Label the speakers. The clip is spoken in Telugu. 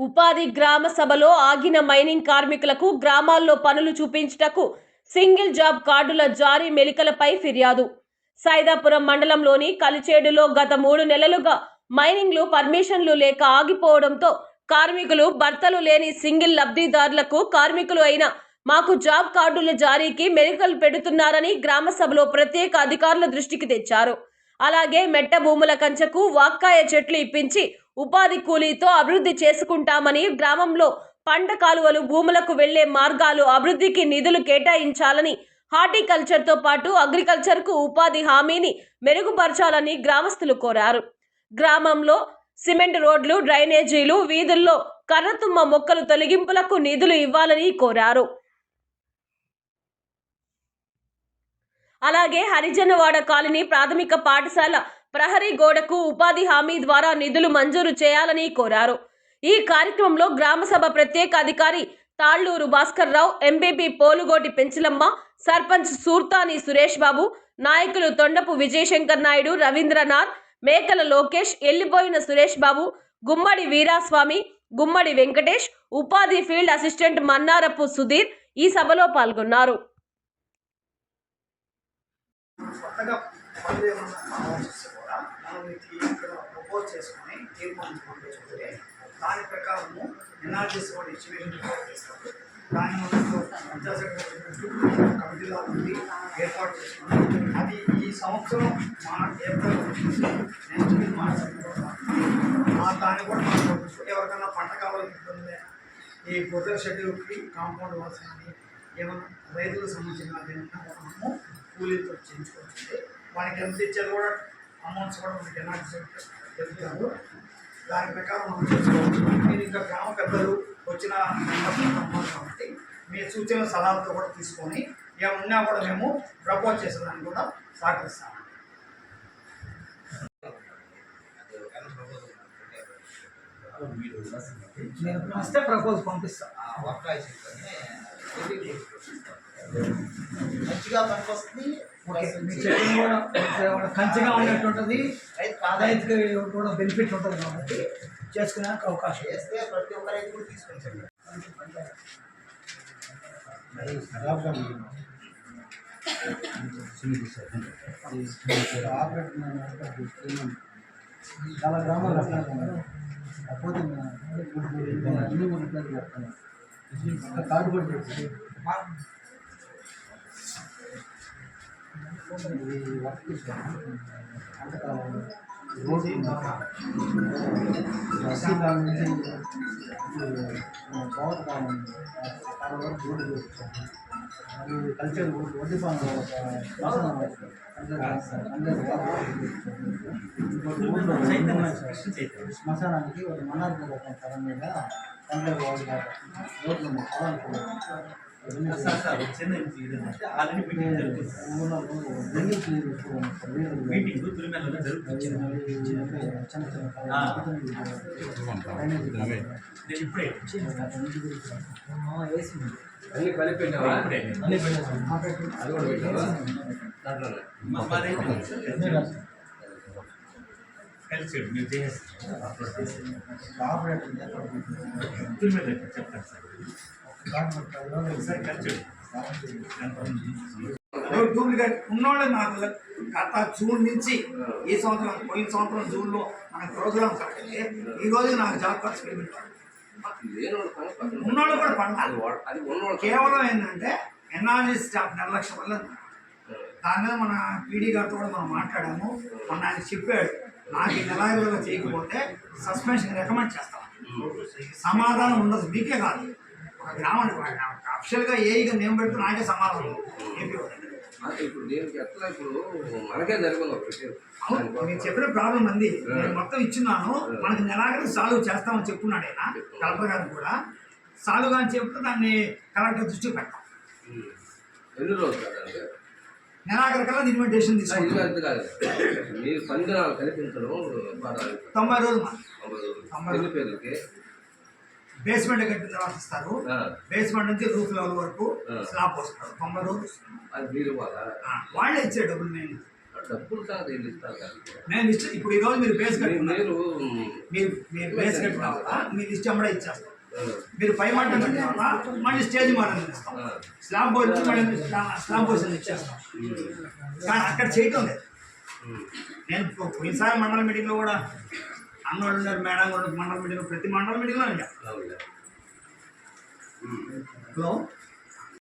Speaker 1: ఉపాధి గ్రామ సభలో ఆగిన మైనింగ్ కార్మికులకు గ్రామాల్లో పనులు చూపించుటకు సింగిల్ జాబ్ కార్డుల జారీ మెలికలపై ఫిర్యాదు. సైదాపురం మండలంలోని కలిచేడులో గత మూడు నెలలుగా మైనింగ్లు పర్మిషన్లు లేక ఆగిపోవడంతో కార్మికులు భర్తలు లేని సింగిల్ లబ్ధిదారులకు కార్మికులు అయిన మాకు జాబ్ కార్డుల జారీకి మెలికలు పెడుతున్నారని గ్రామ సభలో ప్రత్యేక అధికారుల దృష్టికి తెచ్చారు. అలాగే మెట్ట భూముల కంచకు వాక్కాయ చెట్లు ఇప్పించి ఉపాధి కూలీతో అభివృద్ధి చేసుకుంటామని గ్రామంలో పంట కాలువలు భూములకు వెళ్ళే మార్గాలు అభివృద్ధికి నిధులు కేటాయించాలని హార్టికల్చర్తో పాటు అగ్రికల్చర్కు ఉపాధి హామీని మెరుగుపరచాలని గ్రామస్తులు కోరారు. గ్రామంలో సిమెంట్ రోడ్లు డ్రైనేజీలు వీధుల్లో కర్రతుమ్మ మొక్కలు తొలగింపులకు నిధులు ఇవ్వాలని కోరారు. అలాగే హరిజనవాడ కాలనీ ప్రాథమిక పాఠశాల ప్రహరీ గోడకు ఉపాధి హామీ ద్వారా నిధులు మంజూరు చేయాలని కోరారు. ఈ కార్యక్రమంలో గ్రామసభ ప్రత్యేక అధికారి తాళ్ళూరు భాస్కర్ రావు ఎంపీపీ పోలుగోటి పెంచలమ్మ సర్పంచ్ సూర్తాని సురేష్ బాబు నాయకులు తొండపు విజయశంకర్ నాయుడు రవీంద్రనాథ్ మేకల లోకేష్ ఎల్లిపోయిన సురేష్ బాబు గుమ్మడి వీరాస్వామి గుమ్మడి వెంకటేష్ ఉపాధి ఫీల్డ్ అసిస్టెంట్ మన్నారపు సుధీర్ ఈ సభలో పాల్గొన్నారు.
Speaker 2: కొత్తగా ఇక్కడ ప్రపోజ్ చేసుకొని తీర్మానం పంపించుకుంటే దాని ప్రకారము ఎన్ఆర్జీస్ కూడా ఎస్టిమేషన్ రిపోర్ట్ చేస్తారు దాన్ని మనం పంచాయత్ కమిటీలో ఉంది ఏర్పాటు చేసుకుని అది ఈ సంవత్సరం మా ఏప్రిల్ నెక్స్ట్ వీక్ మార్చ్ ఆ దాన్ని కూడా మనం పంపించుకుంటే ఎవరికైనా పంట కావాలని ఇబ్బంది ఈ పొద్దుల షెడ్యూల్కి కాంపౌండ్ వాల్స్ కానీ ఏమన్నా రైతులకు సంబంధించిన మనము కూలీతో చేయించుకోవచ్చు. వాళ్ళకి ఎంత ఇచ్చేది కూడా అమౌంట్స్ కూడా మనకి ఎలాంటి చెప్తారు? దాని ప్రకారం మనం చేసుకోవచ్చు. మీరు ఇంకా గ్రామ పెద్దలు వచ్చిన కాబట్టి మీ సూచన సలహాలతో కూడా తీసుకొని ఏమున్నా కూడా మేము ప్రపోజ్ చేసేదాన్ని కూడా సహకరిస్తాము నేను వస్తే ప్రపోజ్ పంపిస్తాను
Speaker 3: మంచిగా పనికొస్తుంది.
Speaker 2: కంచిగా ఉన్నట్టు ఉంటుంది రైతుకి కూడా బెనిఫిట్ ఉంటుంది కాబట్టి చేసుకునేందుకు అవకాశం.
Speaker 3: చేస్తే ప్రతి ఒక్క రైతు కూడా తీసుకొని
Speaker 4: చాలా గ్రామాలు కాకపోతే అన్ని కూడా చెప్పి వర్షాకాలం నుంచి పవర్ కాలం చాలా వరకు రోడ్డు చేస్తాను మరియు కల్చర్ వడ్డీ ఫామ్ ఒక శ్మశానానికి ఒక మన్నార్పూర్ ఒక స్థలం మీద పంటలు బాగుంటారు రోడ్లు ఉన్నాయి పొలాలు కూడా. ఇవన్నీ ఊళ్ళో డ్రైనేజ్ క్లియర్ చేసుకోవడం సార్. వీళ్ళు చిన్న చిన్న డ్రైనేజ్
Speaker 5: అన్ని కలిపెట్టావా
Speaker 4: అన్ని మీరు
Speaker 5: అది కూడా పెట్టావా
Speaker 2: డూప్లికేట్? ఉన్నోళ్ళే నాకు గత జూన్ నుంచి ఈ సంవత్సరం పోయిన సంవత్సరం జూన్లో మనకు ప్రోగ్రామ్ కట్టితే ఈ రోజు నాకు జాబ్ కార్డ్స్
Speaker 5: పెట్టారు
Speaker 2: ఉన్నోళ్ళు కూడా పడాలి.
Speaker 5: పండాలి అది
Speaker 2: కేవలం ఏంటంటే ఎన్ఆర్జీ స్టాఫ్ నిర్లక్ష్యం వల్ల దాని మీద మన పీడీ గారితో కూడా మనం మాట్లాడాము. మొన్న ఆయన చెప్పాడు నాకు ఈ చేయకపోతే సస్పెన్షన్ రికమెండ్ చేస్తాం సమాధానం ఉండదు. మీకే కాదు. గ్రామానికి అఫిషియల్గా ఏఈగా నేను పెడితే నాకే సమాధానం. ఏపీ
Speaker 5: ఇప్పుడు దీనికి ఎట్లా ఇప్పుడు మనకే జరిగింది
Speaker 2: మీరు చెప్పిన ప్రాబ్లం ఉంది నేను మొత్తం ఇచ్చున్నాను. మనకి నెలాఖరు సాల్వ్ చేస్తామని చెప్పున్నాడు ఆయన కలెక్టర్ గారు కూడా. సాల్వ్ కానీ చెప్తే దాన్ని కలెక్టర్ దృష్టికి పెడతాం
Speaker 5: ఎన్ని రోజులు
Speaker 2: నెలాఖరు కల్లా దీని డెసిషన్ తీసుకుంటాం. తొంభై రోజులు.
Speaker 5: తొంభై రోజులు.
Speaker 2: బేస్మెంట్ కట్టిన తర్వాత ఇస్తారు. బేస్మెంట్ నుంచి రూఫ్ లెవెల్ వరకు. స్లాబ్ పోస్తారు. తొంభై రోజులు
Speaker 5: మీరు
Speaker 2: వాళ్ళే ఇచ్చే డబ్బులు నేను
Speaker 5: డబ్బులు కాదు.
Speaker 2: నేను లిస్ట్ ఇప్పుడు ఈ రోజు మీరు బేస్
Speaker 5: మీరు
Speaker 2: కట్టుకున్నారు.
Speaker 5: మీరు
Speaker 2: మీరు మీరు బేస్ కట్టుకున్నారా. మీ లిస్ట్ అమ్మడే ఇచ్చేస్తాం. మీరు పై మంటం మళ్ళీ స్టేజ్ ఇస్తాం.
Speaker 5: ఆ,
Speaker 2: స్లాబ్ బోర్డు మళ్ళీ స్లా- స్లాబ్ పోర్షన్ ఇచ్చేస్తాం. కానీ అక్కడ చేయటం లేదు. నేను పోయినసారి మండల మీటింగ్లో కూడా అన్నోళ్ళు ఉన్నారు మేడం కూడా మండల మీటింగ్ ప్రతి మండల మీటింగ్లో. హలో